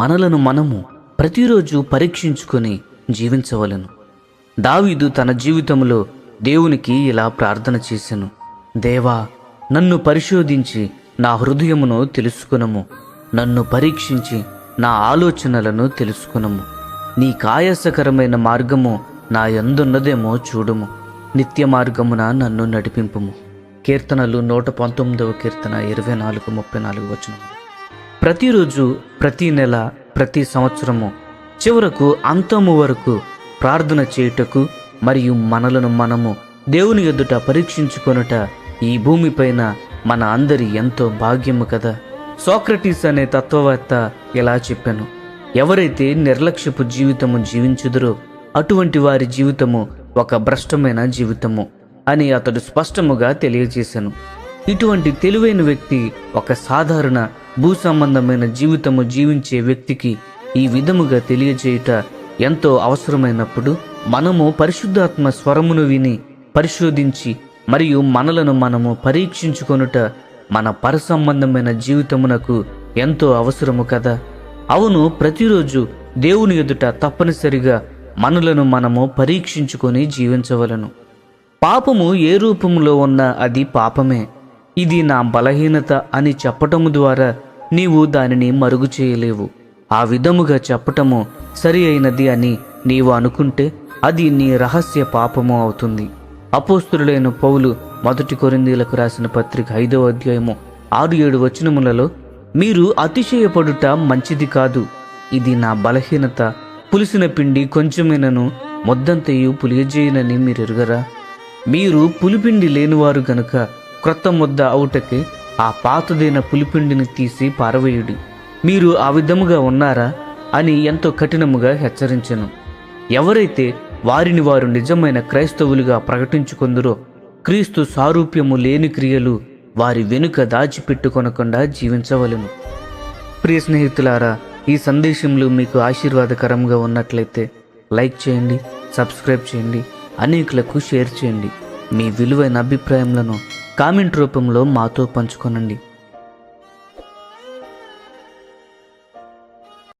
మనలను మనము ప్రతిరోజు పరీక్షించుకొని జీవించవలను. దావీదు తన జీవితంలో దేవునికి ఇలా ప్రార్థన చేశాను దేవా నన్ను పరిశోధించి నా హృదయమును తెలుసుకునము. నన్ను పరీక్షించి నా ఆలోచనలను తెలుసుకునము. నీ కాయాసకరమైన మార్గము నా ఎందున్నదేమో చూడుము. నిత్య మార్గమున నన్ను నడిపింపుము. కీర్తనలు నూట పంతొమ్మిదవ కీర్తన ఇరవై నాలుగు ముప్పై నాలుగు వచనం ప్రతిరోజు ప్రతి నెల ప్రతి సంవత్సరము చివరకు అంతము వరకు ప్రార్థన చేయుటకు మరియు మనలను మనము దేవుని ఎదుట పరీక్షించుకొనుట ఈ భూమిపైన మన అందరి ఎంతో భాగ్యము కదా. సోక్రటీస్ అనే తత్వవేత్త ఇలా చెప్పాను ఎవరైతే నిర్లక్ష్యపు జీవితము జీవించుదరో అటువంటి వారి జీవితము ఒక భ్రష్టమైన జీవితము అని అతడు స్పష్టముగా తెలియజేశాను. ఇటువంటి తెలివైన వ్యక్తి ఒక సాధారణ భూ సంబంధమైన జీవితము జీవించే వ్యక్తికి ఈ విధముగా తెలియజేయుట ఎంతో అవసరమైనప్పుడు మనము పరిశుద్ధాత్మ స్వరమును విని పరిశోధించి మరియు మనలను మనము పరీక్షించుకొనుట మన పరసంబంధమైన జీవితమునకు ఎంతో అవసరము కదా? అవును ప్రతిరోజు దేవుని ఎదుట తప్పనిసరిగా మనలను మనము పరీక్షించుకొని జీవించవలను. పాపము ఏ రూపంలో ఉన్నా అది పాపమే. ఇది నా బలహీనత అని చెప్పటము ద్వారా నీవు దానిని మరుగు చేయలేవు. ఆ విధముగా చెప్పటము సరి అయినది అని నీవు అనుకుంటే అది నీ రహస్య పాపము అవుతుంది. అపోస్తులైన పౌలు మొదటి కొరిందీలకు రాసిన పత్రిక ఐదవ అధ్యాయము ఆరు ఏడు వచనములలో మీరు అతిశయపడుట మంచిది కాదు. ఇది నా బలహీనత. పులిసిన పిండి కొంచెమేనను ముద్దంతయు పులియజేయనని మీరు ఎరుగరా మీరు పులిపిండి లేనివారు గనుక క్రొత్త ముద్ద అవుటకి ఆ పాతదైన పులిపిండిని తీసి పారవేయుడి. మీరు ఆ విధముగా ఉన్నారా అని ఎంతో కఠినముగా హెచ్చరించెను. ఎవరైతే వారిని వారు నిజమైన క్రైస్తవులుగా ప్రకటించుకుందరో క్రీస్తు సారూప్యము లేని క్రియలు వారి వెనుక దాచిపెట్టుకొనకుండా జీవించవలెను. ప్రియ స్నేహితులారా ఈ సందేశంలో మీకు ఆశీర్వాదకరంగా ఉన్నట్లయితే లైక్ చేయండి సబ్స్క్రైబ్ చేయండి అనేకులకు షేర్ చేయండి. మీ విలువైన అభిప్రాయములను కామెంట్ రూపంలో మాతో పంచుకోనండి.